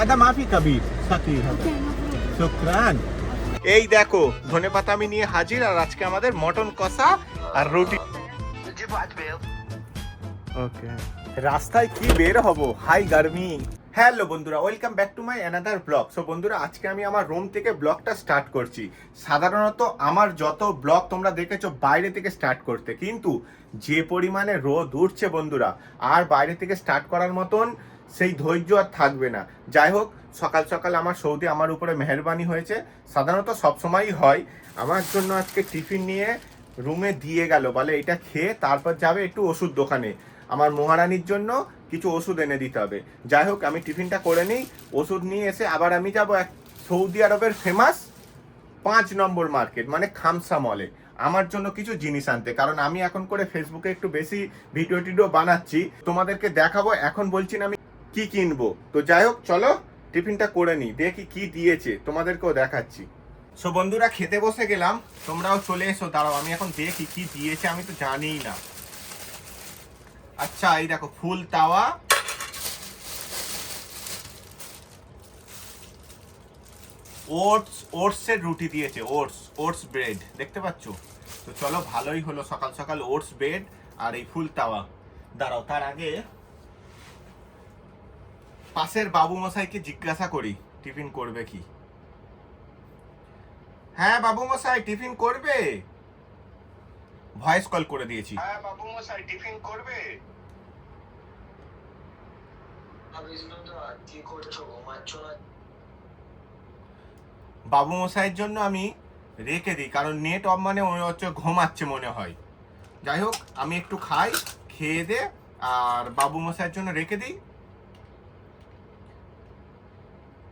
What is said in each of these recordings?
আদা মাফি শুক্রান। এই দেখো, ধনে পাতা আমি নিয়ে হাজির, আর আজকে আমাদের মটন কষা আর রুটি। ওকে রাস্তায় কি বের হব? হাই, গার্মি। হ্যালো বন্ধুরা welcome back to my another blog so বন্ধুরা, আজকে আমি আমার রুম থেকে ব্লগটা স্টার্ট করছি। সাধারণত আমার যত ব্লগ তোমরা দেখেছ বাইরে থেকে স্টার্ট করতে, কিন্তু যে পরিমাণে রোদ উঠছে বন্ধুরা, আর বাইরে থেকে স্টার্ট করার মতন সেই ধৈর্য আর থাকবে না। যাই হোক, সকাল সকাল আমার সৌদি আমার উপরে মেহরবানি হয়েছে। সাধারণত সবসময়ই হয়। আমার জন্য আজকে টিফিন নিয়ে রুমে দিয়ে গেল। বলে এটা খেয়ে তারপর যাবে একটু ওষুধ দোকানে। আমার মহারানীর জন্য কিছু ওষুধ এনে দিতে হবে। যাই হোক, আমি টিফিনটা করে নিই। ওষুধ নিয়ে এসে আবার আমি যাব এক সৌদি আরবের ফেমাস পাঁচ নম্বর মার্কেট মানে খামসা মলে আমার জন্য কিছু জিনিস আনতে। কারণ আমি এখন করে ফেসবুকে একটু বেশি ভিডিও টিডিও বানাচ্ছি। তোমাদেরকে দেখাবো। এখন বলছি না আমি কি কিনবো? তো যাই হোক, চলো, টিফিনটা করে নিই। দেখি কি দিয়েছে। তোমাদেরকেও দেখাচ্ছি। সো বন্ধুরা, খেতে বসে গেলাম। তোমরাও চলে এসো, দাঁড়াও, আমি এখন দেখি কি দিয়েছে, আমি তো জানিই না। আচ্ছা এই দেখো, ফুল তাওয়া। ওটস, ওটসের রুটি দিয়েছে, ওটস ওটস ব্রেড, দেখতে পাচ্ছ? তো চলো, ভালোই হলো, সকাল সকাল ওটস ব্রেড আর এই ফুল তাওয়া। দাঁড়াও, তার আগে পাশের বাবু মশাইকে জিজ্ঞাসা করি টিফিন করবে কি? হ্যাঁ বাবু মশাই টিফিন করবে। ভয়েস কল করে দিয়েছি। হ্যাঁ বাবু মশাই টিফিন করবে। বাবু মশাইয়ের জন্য আমি রেখে দিই কারণ নেট অফ মানে হচ্ছে ঘুমাচ্ছে মনে হয়। যাই হোক আমি একটু খাই খেয়ে দে আর বাবু মশাইয়ের জন্য রেখে দিই।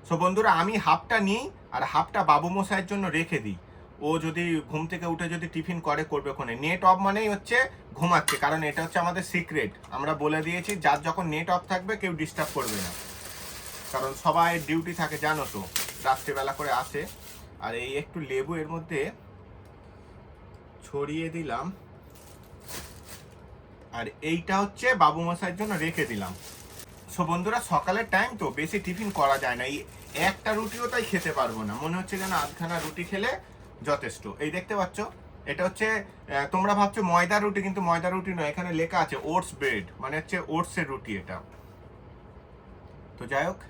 সো বন্ধুরা, আমি হাফটা নিই আর হাফটা বাবু মশাইয়ের জন্য রেখে দিই। ও যদি ঘুম থেকে উঠে যদি টিফিন করে, করবে ওখানে। নেট অফ মানেই হচ্ছে ঘুমাচ্ছে, কারণ এটা হচ্ছে আমাদের সিক্রেট আমরা বলে দিয়েছি, যার যখন নেট অফ থাকবে, কেউ ডিস্টার্ব করবে না। কারণ সবাই ডিউটি থাকে, জানো তো, রাত্রিবেলা করে আসে। আর এই একটু লেবু এর মধ্যে ছড়িয়ে দিলাম। আর এইটা হচ্ছে বাবু মশাইয়ের জন্য রেখে দিলাম। সো বন্ধুরা, সকালের টাইম তো, বেশি টিফিন করা যায় না। এই একটা রুটিও তাই খেতে পারব না। মনে হচ্ছে যেন আধখানা রুটি খেলে যথেষ্ট। এই দেখতে পাচ্ছ, এটা হচ্ছে তোমরা ভাবছ ময়দা রুটি, কিন্তু ময়দা রুটি নয়, এখানে লেখা আছে ওটস ব্রেড মানে হচ্ছে ওটসের রুটি এটা। তো যাই হোক,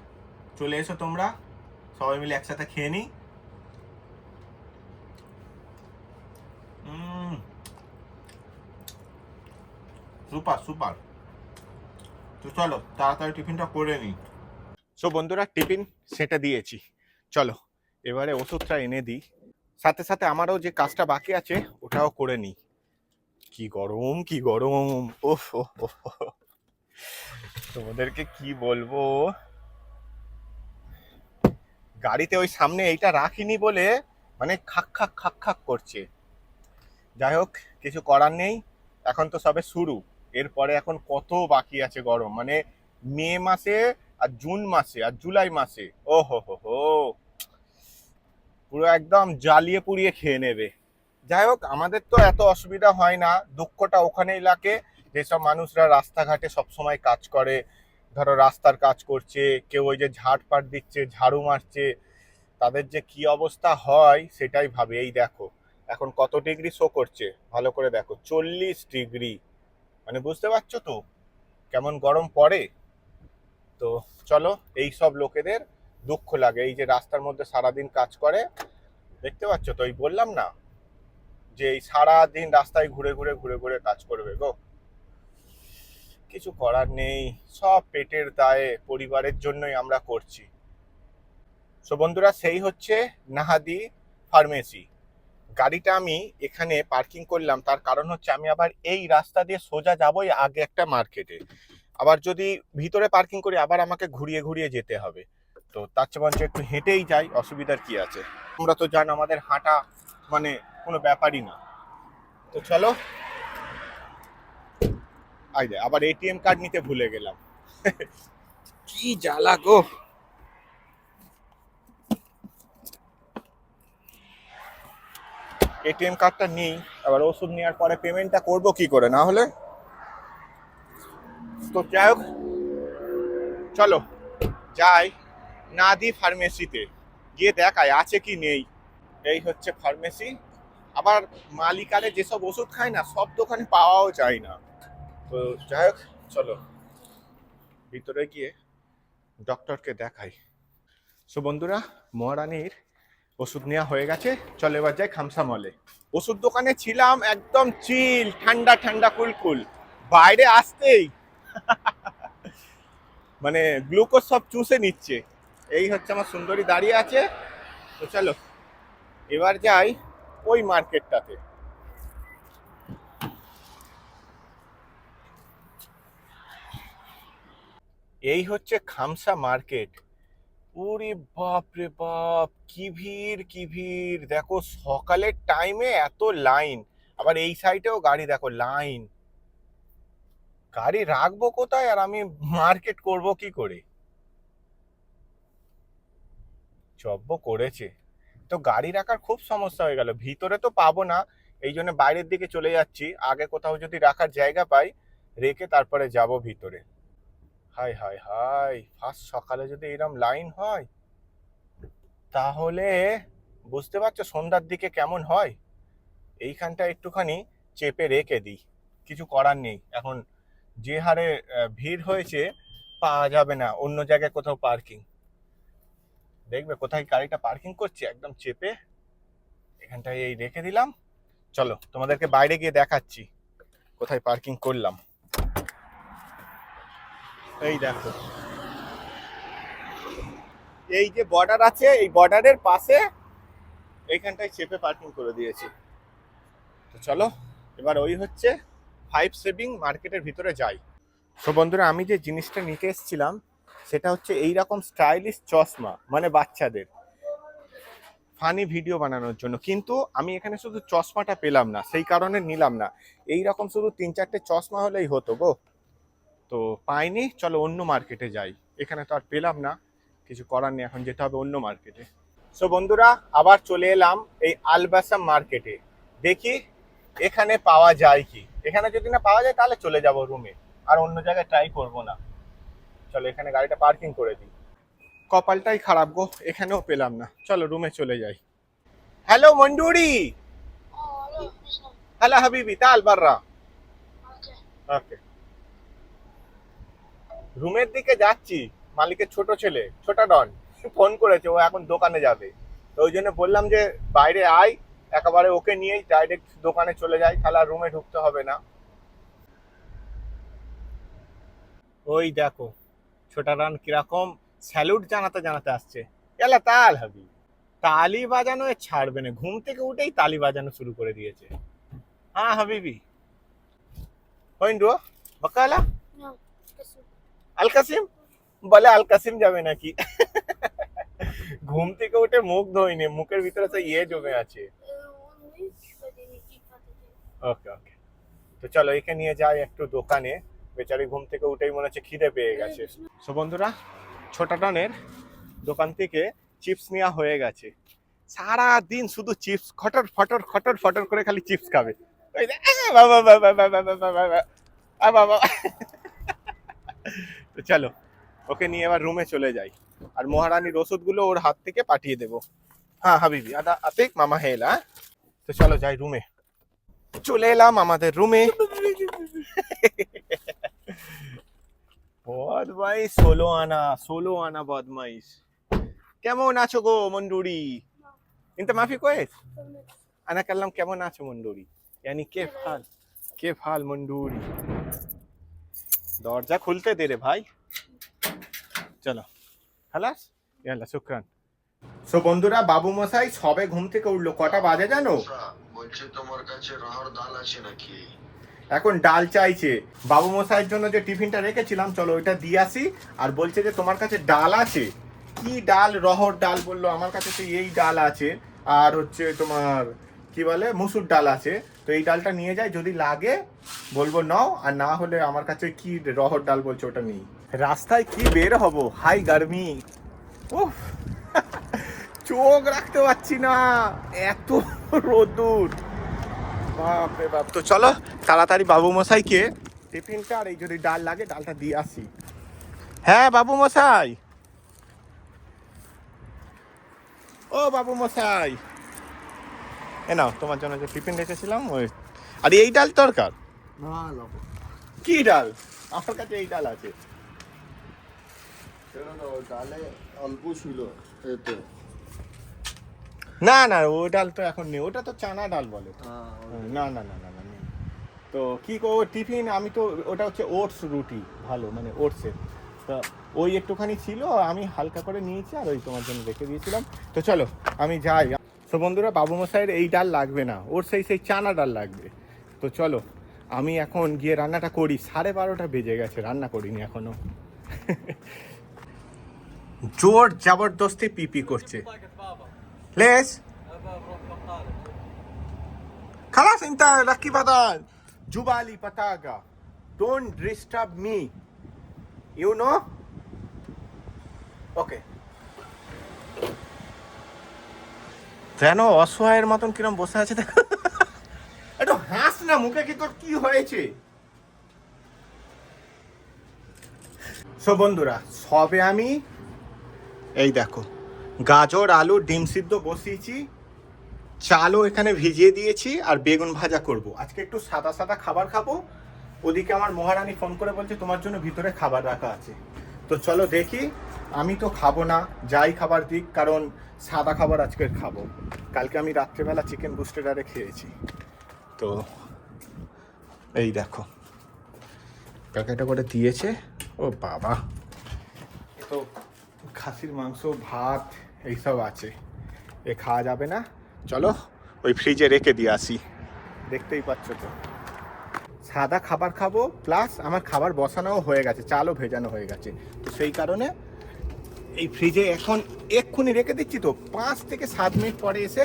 চলে এসো তোমরা, সবাই মিলে একসাথে খেয়ে নিই। সুপার সুপার তো চলো, তাড়াতাড়ি টিফিনটা করে নিই। সো বন্ধুরা, টিফিন সেটা দিয়েছি। চলো, এবারে ওষুধটা এনে দিই। সাথে সাথে আমারও যে কাজটা বাকি আছে, ওটাও করে নিই। কি গরম কি গরম। ওফ। তোমাদেরকে কি বলব? গাড়িতে ওই সামনে এইটা রাখিনি বলে মানে খাক খাক খাক খাক করছে। যাই হোক, কিছু করার নেই। এখন তো সবে শুরু। এরপরে এখন কত বাকি আছে গরম? মানে মে মাসে আর জুন মাসে আর জুলাই মাসে। ও হো হো হো পুরো একদম জ্বালিয়ে পুড়িয়ে খেয়ে নেবে। যাই হোক, আমাদের তো এত অসুবিধা হয় না। দুঃখটা ওখানেই লাগে। যেসব মানুষরা রাস্তাঘাটে সবসময় কাজ করে, ধরো রাস্তার কাজ করছে, কেউ ওই যে ঝাড়পাট দিচ্ছে, ঝাড়ু মারছে, তাদের যে কি অবস্থা হয় সেটাই ভাবে। এই দেখো, এখন কত ডিগ্রি শো করছে? ভালো করে দেখো, চল্লিশ ডিগ্রি মানে বুঝতে পারছ তো? কেমন গরম পড়ে? তো চলো, এই সব লোকেদের দুঃখ লাগে। এই যে রাস্তার মধ্যে সারাদিন কাজ করে, দেখতে পাচ্ছ তো? এই বললাম না যে এই সারাদিন রাস্তায় ঘুরে ঘুরে ঘুরে ঘুরে কাজ করবে গো। কিছু করার নেই, সব পেটের দায়ে পরিবারের জন্যই আমরা করছি। সো বন্ধুরা, সেই হচ্ছে নাহাদি ফার্মেসি। গাড়িটা আমি এখানে পার্কিং করলাম, তার কারণ হচ্ছে আমি আবার এই রাস্তা দিয়ে সোজা যাবই আগে একটা মার্কেটে আবার যদি ভিতরে পার্কিং করি, আবার আমাকে ঘুরিয়ে ঘুরিয়ে যেতে হবে। তো তার চেয়ে বরঞ্চ একটু হেঁটেই যাই, অসুবিধার কি আছে? তোমরা তো জানো আমাদের হাঁটা মানে কোনো ব্যাপারই না। তো চলো। আই আবার এটিএম কার্ড নিতে ভুলে গেলাম। কি জ্বালা গো। এটিএম কার্ডটা নিই, আবার ওষুধ নেওয়ার পরে পেমেন্টটা করব কি করে? না হলে? তো যাই হোক, চলো, যাই নাদি ফার্মেসিতে গিয়ে দেখায় আছে কি নেই? এই হচ্ছে ফার্মেসি আবার মালিকারে যেসব ওষুধ খায় না, সব দোকানে পাওয়াও যায় না। তো যাই হোক, চলো, ভিতরে গিয়ে ডক্টরকে দেখাই। সো বন্ধুরা, মহারানীর ওষুধ নেওয়া হয়ে গেছে। চলো এবার যাই খামসা মলে ওষুধ দোকানে ছিলাম একদম চিল, ঠান্ডা ঠান্ডা কুলকুল বাইরে আসতেই মানে গ্লুকোজ সব চুষে নিচ্ছে। এই হচ্ছে আমার সুন্দরী দাঁড়িয়ে আছে। তো চলো, এবার যাই ওই মার্কেটটাতে। এই হচ্ছে খামসা মার্কেট। ওরে বাপ রে বাপ, কি ভিড় কি ভিড়। দেখো, সকালের টাইমে এত লাইন আবার এই সাইডেও গাড়ি, দেখো লাইন গাড়ি রাখব কোথায় আর আমি মার্কেট করব কি করে? জব্ব করেছে। তো গাড়ি রাখার খুব সমস্যা হয়ে গেল। ভিতরে তো পাবো না। এই জন্য বাইরের দিকে চলে যাচ্ছি। আগে কোথাও যদি রাখার জায়গা পাই, রেখে তারপরে যাব ভিতরে। হাই হাই হাই, ফার্স্ট সকালে যদি এরম লাইন হয়, তাহলে বুঝতে পারছ সন্ধ্যার দিকে কেমন হয়? এইখানটা একটুখানি চেপে রেখে দিই, কিছু করার নেই। এখন যে হারে ভিড় হয়েছে, পাওয়া যাবে না, অন্য জায়গায় কোথাও পার্কিং। দেখবে কোথায় গাড়িটা পার্কিং করছে, একদম চেপে এখানটায় এই রেখে দিলাম। চলো তোমাদেরকে বাইরে গিয়ে দেখাচ্ছি, কোথায় পার্কিং করলাম। এই দেখো। এই যে বর্ডার আছে, এই বর্ডারের পাশে এইখানটায় চেপে পার্কিং করে দিয়েছি। তো চলো, এবার ওই হচ্ছে ফাইভ সেভিং মার্কেটের ভিতরে যাই। তো বন্ধুরা, আমি যে জিনিসটা নিতে এসেছিলাম, সেটা হচ্ছে এই রকম স্টাইলিশ চশমা মানে বাচ্চাদের। ফানি ভিডিও বানানোর জন্য। কিন্তু আমি এখানে শুধু চশমাটা পেলাম না, সেই কারণে নিলাম না। এই রকম শুধু তিন চারটে চশমা হলেই হতো গো। তো পাইনি চলো অন্য মার্কেটে যাই। এখানে তো আর পেলাম না কিছু করার নেই এখন যেতে হবে অন্য মার্কেটে সো বন্ধুরা আবার চলে এলাম এই আলবাসাম মার্কেটে দেখি এখানে পাওয়া যায় কি। এখানে যদি না পাওয়া যায় তাহলে চলে যাব রুমে আর অন্য জায়গায় ট্রাই করব না। চলো এখানে গাড়িটা পার্কিং করে দিই। কপালটাই খারাপ গো এখানেও পেলাম না। চলো রুমে চলে যাই। হ্যালো মন্ডুরি! হ্যালো হাবিবি তাল বাররা। ওকে রুমের দিকে যাচ্ছি, মালিকের ছোট ছেলে, ছোটা ডন ফোন করেছে, ও এখন দোকানে যাবে। তো ওই জন্য বললাম যে, বাইরে আয়, একেবারে ওকে নিয়েই ডাইরেক্ট দোকানে চলে যাই, তাহলে আর রুমে ঢুকতে হবে না। ওই দেখো, ছোটা ডন কীরকম স্যালুট জানাতে জানাতে আসছে। এলা তাল হাবি, তালি বাজানো ছাড়বে না, ঘুম থেকে উঠেই তালি বাজানো শুরু করে দিয়েছে। হ্যাঁ হাবিবি। হইন্ডু, বকালা। আল কাসিম বলে আল কাসিম যাবে নাকি ঘুম থেকে উঠে মুখ ধোয়নি মুখের ভিতরে তো ইয়ে জমে আছে uh. ওকে ওকে তো চলো একে নিয়ে যাই একটু দোকানে বেচারি ঘুম থেকে উঠেই মনে হচ্ছে খিদে পেয়ে গেছে সো বন্ধুরা ছোটা টনের দোকান থেকে চিপস নেওয়া হয়ে গেছে সারা দিন শুধু চিপস খটর ফটর খটর ফটর করে খালি চিপস খাবে তো চলো, ওকে নিয়ে এবার রুমে চলে যাই। আর মহারানীর ওষুধগুলো ওর হাত থেকে পাঠিয়ে দেবো। হ্যাঁ হাবিবি আদা আতিক মামা হেলা হ্যাঁ? তো চলো যাই রুমে চলে এলাম আমাদের রুমে বদমাইশ ষোলো আনা ষোলো আনা বদমাইশ। কেমন আছো গো মন্ডুরি ইনতে মাফি কোয়েস আনা কাল্লাম, কেমন আছো মন্ডুরি यानी কে ফাল? কে ফাল মন্ডুরি দরজা খুলতে দে রে ভাই। চলো। খালাস ইয়াল্লা শুক্রান। সো বন্ধুরা বাবু মশাই সবে ঘুম থেকে উঠল। কটা বাজে জানো? বলছে তোমার কাছে রাহর ডাল আছে নাকি? এখন ডাল চাইছে। বাবু মশাইয়ের জন্য যে টিফিনটা রেখেছিলাম চলো ওইটা দিয়ে আসি। আর বলছে যে তোমার কাছে ডাল আছে? কি ডাল? রহর ডাল বলল আমার কাছে তো এই ডাল আছে। আর হচ্ছে তোমার কি বলে, মুসুর ডাল আছে। তো এই ডালটা নিয়ে যাই, যদি লাগে বলব নাও, আর না হলে আমার কাছে কি রহর ডাল বলছে ওটা নেই। রাস্তায় কি বের হব? হাই গার্মি। উফ, চোখ রাখতে পারছি না। এত রোদ্দুর। বাপরে বাপ। তো চলো, তাড়াতাড়ি বাবু মশাইকে টিফিনটা আর এই যদি ডাল লাগে, ডালটা দিয়ে আসি। হ্যাঁ বাবু মশাই। ও বাবু মশাই। এ নাও তোমার জন্য যে টিফিন রেখেছিলাম ওই। আর এই ডাল দরকার? না কি ডাল? আমার কাছে এই ডাল আছে। ডালে অল্প ছিল এতে। না না ওই ডাল তো এখন নেই। ওটা তো চানা ডাল বলে। হ্যাঁ, না না না না না তো কি কো টিফিন আমি তো ওটা হচ্ছে ওটস রুটি ভালো মানে ওটসের। তা ওই একটুখানি ছিল আমি হালকা করে নিয়েছি আর ওই তোমার জন্য রেখে দিয়েছিলাম। তো চলো আমি যাই। সো বন্ধুরা, বাবু মশাইয়ের এই ডাল লাগবে না। ওর সেই সেই চানা ডাল লাগবে। তো চলো, আমি এখন গিয়ে রান্নাটা করি। সাড়ে বারোটা বেজে গেছে, রান্না করিনি এখনও জোর জবরদস্তি পিপি করছে। লেস। খালাস ইন্তা লাকি বাদাল জুবালি পাতাগা don't disturb me you know okay যেন অসহায়ের মতন কিরম বসে আছে দেখো। একটু হাস না মুখে কি তোর কি হয়েছে? সো বন্ধুরা, সবে আমি এই দেখো, গাজর, আলু, ডিম সিদ্ধ বসিয়েছি, চালও এখানে ভিজিয়ে দিয়েছি আর বেগুন ভাজা করব। আজকে একটু সাদা সাদা খাবার খাব। ওদিকে আমার মহারানী ফোন করে বলছে, তোমার জন্য ভিতরে খাবার রাখা আছে। তো চলো দেখি আমি তো খাব না, যাই খাবার দিক, কারণ সাদা খাবার আজকে খাব। কালকে আমি রাত্রেবেলা চিকেন বুস্টেডারে খেয়েছি। তো এই দেখো। প্যাকেটে করে দিয়েছে। ও বাবা। তো খাসির মাংস, ভাত, এইসব আছে। এ খাওয়া যাবে না। চলো ওই ফ্রিজে রেখে দিয়ে আসি। দেখতেই পাচ্ছ তো। সাদা খাবার খাব প্লাস আমার খাবার বসানোও হয়ে গেছে, চালও ভেজানো হয়ে গেছে। তো সেই কারণে এই ফ্রিজে এখন এক্ষুনি রেখে দিচ্ছি তো। পাঁচ থেকে সাত মিনিট পরে এসে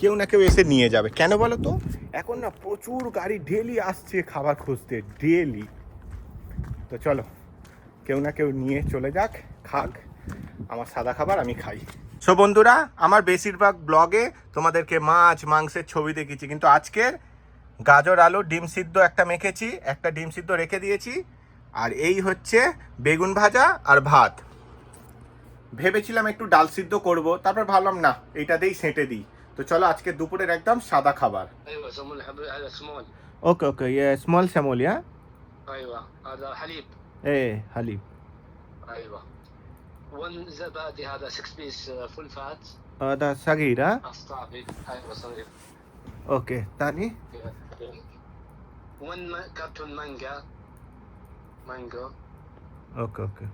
কেউ না কেউ এসে নিয়ে যাবে। কেন বলো তো? এখন না প্রচুর গাড়ি ডেলি আসছে খাবার খুঁজতে ডেলি তো চলো, কেউ না কেউ নিয়ে চলে যাক, খাক। আমার সাদা খাবার আমি খাই। সো বন্ধুরা, আমার বেশিরভাগ ব্লগে তোমাদেরকে মাছ, মাংসের ছবি দেখিয়েছি, কিন্তু আজকের গাজর, আলু, ডিম সিদ্ধ একটা মেখেছি, একটা ডিম সিদ্ধ রেখে দিয়েছি। আর এই হচ্ছে বেগুন ভাজা আর ভাত। ভেবেছিলাম একটু ডাল সিদ্ধ করব তারপর ভাবলাম না এটা দিয়েই সেঁটে দিই। তো চলো আজকে দুপুরের একদম সাদা খাবার। ওকে ওকে ইয়ে স্মল স্যামল ইয়া? এ হালিপ। ওকে তানি? Okay okay.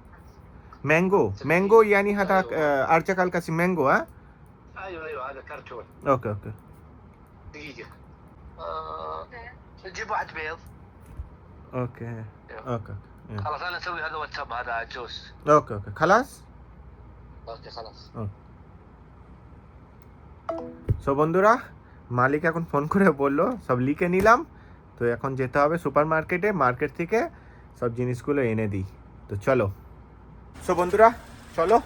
ಮ್ಯಾಂಗೋ ಮ್ಯಾಂಗೋ ಯಾನಿ ಹದ ಅರ್ಜ ಕಾಲ್ ಕಾಸಿ ಮ್ಯಾಂಗೋ ايوه ايوه هذا كرتون اوكي اوكي دقيقه نجيب واحد بيض خلاص انا اسوي هذا واتساب هذا جوس اوكي اوكي خلاص اوكي خلاص সো বন্ধুরা মালিক এখন ফোন করে বলল সব লিখে নিলাম তো এখন যেতে হবে সুপার মার্কেটে মার্কেট থেকে সব জিনিসগুলো এনে দিই তো চলো সো বন্ধুরা, চলো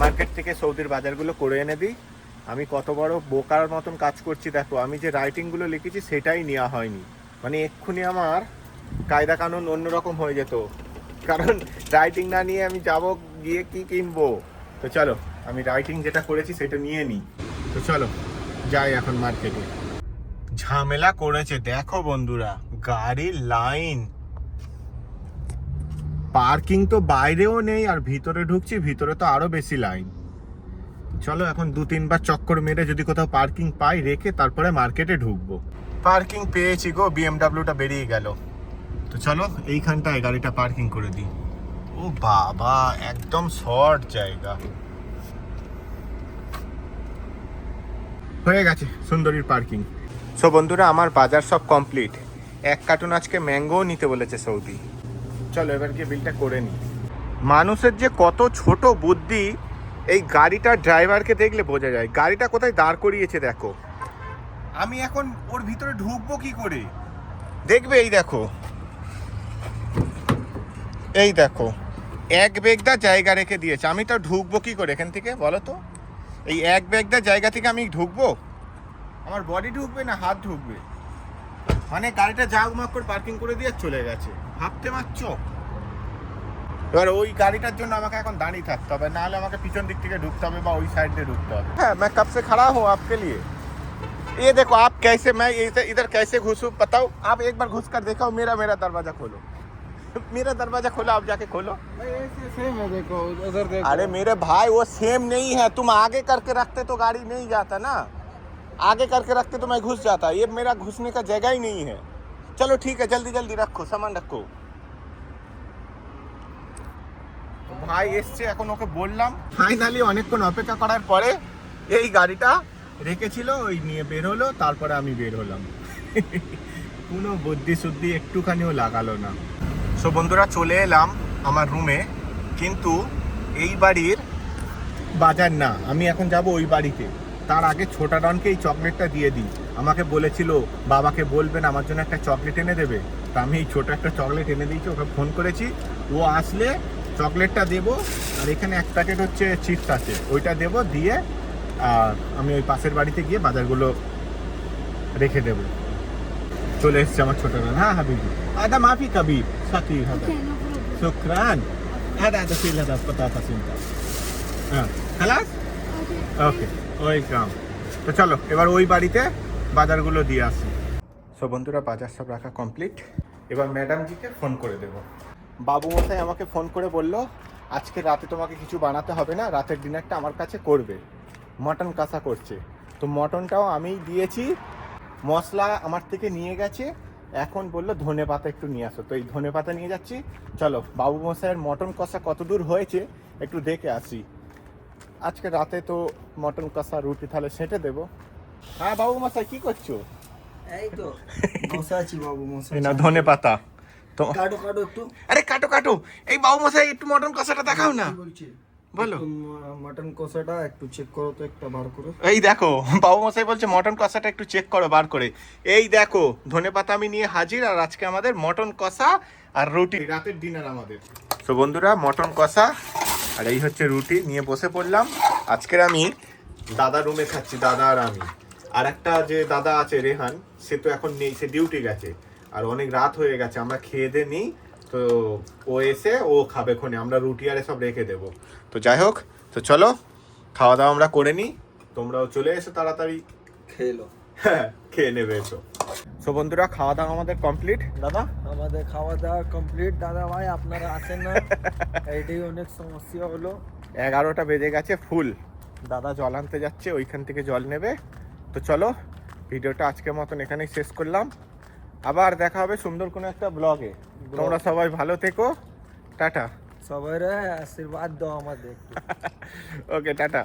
মার্কেট থেকে সৌদির বাজারগুলো করে এনে দিই। আমি কত বড় বোকার মতন কাজ করছি, দেখো। আমি যে রাইটিংগুলো লিখেছি, সেটাই নেওয়া হয়নি। মানে এক্ষুনি আমার কায়দা কানুন অন্যরকম হয়ে যেত। কারণ রাইটিং না নিয়ে আমি যাব, গিয়ে কি কিনবো? তো চলো, আমি রাইটিং যেটা করেছি, সেটা নিয়ে নিই। তো চলো, যাই এখন মার্কেটে ঝামেলা করেছে, দেখো বন্ধুরা। গাড়ির লাইন পার্কিং তো বাইরেও নেই আর ভিতরে ঢুকছি, ভিতরে তো আরও বেশি লাইন। চলো এখন দু তিনবার চক্কর মেরে যদি কোথাও পার্কিং পাই, রেখে তারপরে মার্কেটে ঢুকবো। পার্কিং পেয়েছি গো বিএমডাব্লিউটা বেরিয়ে গেল। তো চলো এইখানটায় গাড়িটা পার্কিং করে দিই। ও বাবা, একদম শর্ট জায়গা। হয়ে গেছে সুন্দরীর পার্কিং। সো বন্ধুরা, আমার বাজার সব কমপ্লিট। এক কার্টুন আজকে ম্যাঙ্গোও নিতে বলেছে সৌদি। চলো এবার গিয়ে বিলটা করে নিই। মানুষের যে কত ছোট বুদ্ধি এই গাড়িটার ড্রাইভারকে দেখলে বোঝা যায়। গাড়িটা কোথায় দাঁড় করিয়েছে দেখো। আমি এখন ওর ভিতরে ঢুকবো কি করে? দেখবে এই দেখো। এই দেখো। এক বেগদা জায়গা রেখে দিয়েছে। আমি তো ঢুকবো কি করে এখান থেকে বলো তো? এই এক বেগদা জায়গা থেকে আমি ঢুকবো? আমার বডি ঢুকবে না হাত ঢুকবে? মানে গাড়িটা জাগমাগ করে পার্কিং করে দিয়ে চলে গেছে। ভাবতে পারছো এবার ওই গাড়িটার জন্য আমাকে এখন দাঁড়িয়ে থাকতে হবে নাহলে আমাকে পিছন দিক থেকে ঢুকতে হবে বা ওই সাইড দিয়ে ঢুকতে হবে হ্যাঁ मैं कब से खड़ा हूँ आपके लिए ये देखो आप कैसे मैं इधर इधर कैसे घुसूँ बताओ आप एक बार घुस कर देखो मेरा मेरा दरवाजा खोलो मेरा दरवाजा खोलो आप जाके खोलो ऐसे सेम है देखो उधर देखो अरे मेरे भाई वो सेम नहीं है तुम आगे करके रखते तो गाड़ी नहीं जाता ना आगे करके रखते तो मैं घुस जाता ये मेरा घुसने का जगह ही नहीं है चलो ठीक है जल्दी जल्दी रखो सामान रखो তো ভাই এসছে এখন ওকে বললাম ফাইনালি অনেকক্ষণ অপেক্ষা করার পরে এই গাড়িটা রেখেছিল ওই নিয়ে বের হলো তারপরে আমি বের হলাম কোনো বুদ্ধি শুদ্ধি একটুখানিও লাগালো না সো বন্ধুরা চলে এলাম আমার রুমে কিন্তু এই বাড়ির বাজার না আমি এখন যাব ওই বাড়িতে তার আগে ছোটা ডনকে এই চকলেটটা দিয়ে দিই। আমাকে বলেছিল বাবাকে বলবেন আমার জন্য একটা চকলেট এনে দেবে। তা আমি এই ছোটো একটা চকলেট এনে দিয়েছি ওকে ফোন করেছি। ও আসলে চকলেটটা দেবো আর এখানে এক প্যাকেট হচ্ছে চিপস আছে। ওইটা দেবো দিয়ে আর আমি ওই পাশের বাড়িতে গিয়ে বাজারগুলো রেখে দেব। চলে এসছে আমার ছোটো ডান। হ্যাঁ হাবিবি। আদা মাফি কাবি সাকি হাদা। শুক্রান। হ্যাঁ দাদা সিল হাদা পাতা হ্যাঁ খালাস? ওকে ওকে ওয়েলকাম তো চলো, এবার ওই বাড়িতে বাজারগুলো দিয়ে আসি। সো বন্ধুরা, বাজার সব রাখা কমপ্লিট এবার ম্যাডামজিকে ফোন করে দেব। বাবু মশাই আমাকে ফোন করে বলল, আজকে রাতে তোমাকে কিছু বানাতে হবে না, রাতের ডিনারটা আমার কাছে করবে। মটন কষা করছে। তো মটনটাও আমিই দিয়েছি। মশলা আমার থেকে নিয়ে গেছে। এখন বলল, ধনে পাতা একটু নিয়ে আসো। তো এই ধনে পাতা নিয়ে যাচ্ছি। চলো বাবু মশাইয়ের মটন কষা কত দূর হয়েছে, একটু দেখে আসি। আজকে রাতে তো মটন কষা রুটি তাহলে সেঁটে দেবো। হ্যাঁ বাবু মশাই কি করছ? এই তো মশা আছি বাবু মশা এই না ধনে পাতা। তো কাটো কাটো একটু। আরে কাটো কাটো। এই বাবু মশাই একটু মটন কষাটা দেখাও না। বলো। মটন কষাটা একটু চেক করো তো একটা বার করো। এই দেখো বাবু মশাই বলছে মটন কষাটা একটু চেক করো বার করে। এই দেখো ধনে পাতা আমি নিয়ে হাজির আর আজকে আমাদের মটন কষা আর রুটি। রাতের ডিনার আমাদের। তো বন্ধুরা মটন কষা আর এই হচ্ছে রুটি নিয়ে বসে পড়লাম। আজকের আমি দাদা রুমে খাচ্ছি দাদা আর আমি। আর একটা যে দাদা আছে রেহান সে তো এখন নেই সে ডিউটি গেছে। আর অনেক রাত হয়ে গেছে আমরা খেয়ে দে নিই। তো ও এসে ও খাবে ক্ষণে আমরা রুটি আর সব রেখে দেবো। তো যাই হোক তো চলো খাওয়া দাওয়া আমরা করে নিই। তোমরাও চলে এসো তাড়াতাড়ি। খেলো হ্যাঁ খেয়ে নেবে এসো। সো বন্ধুরা খাওয়া দাওয়া আমাদের কমপ্লিট দাদা? আমাদের খাওয়া দাওয়া কমপ্লিট দাদা ভাই আপনারা আসেন না? এইটাই অনেক সমস্যা হলো। এগারোটা বেজে গেছে ফুল। দাদা জল আনতে যাচ্ছে ওইখান থেকে জল নেবে। তো চলো ভিডিওটা আজকের মতন এখানেই শেষ করলাম। আবার দেখা হবে সুন্দর কোনো একটা ব্লগে তোমরা সবাই ভালো থেকো। টাটা। সবাই আশীর্বাদ দাও আমাদের। ওকে টাটা।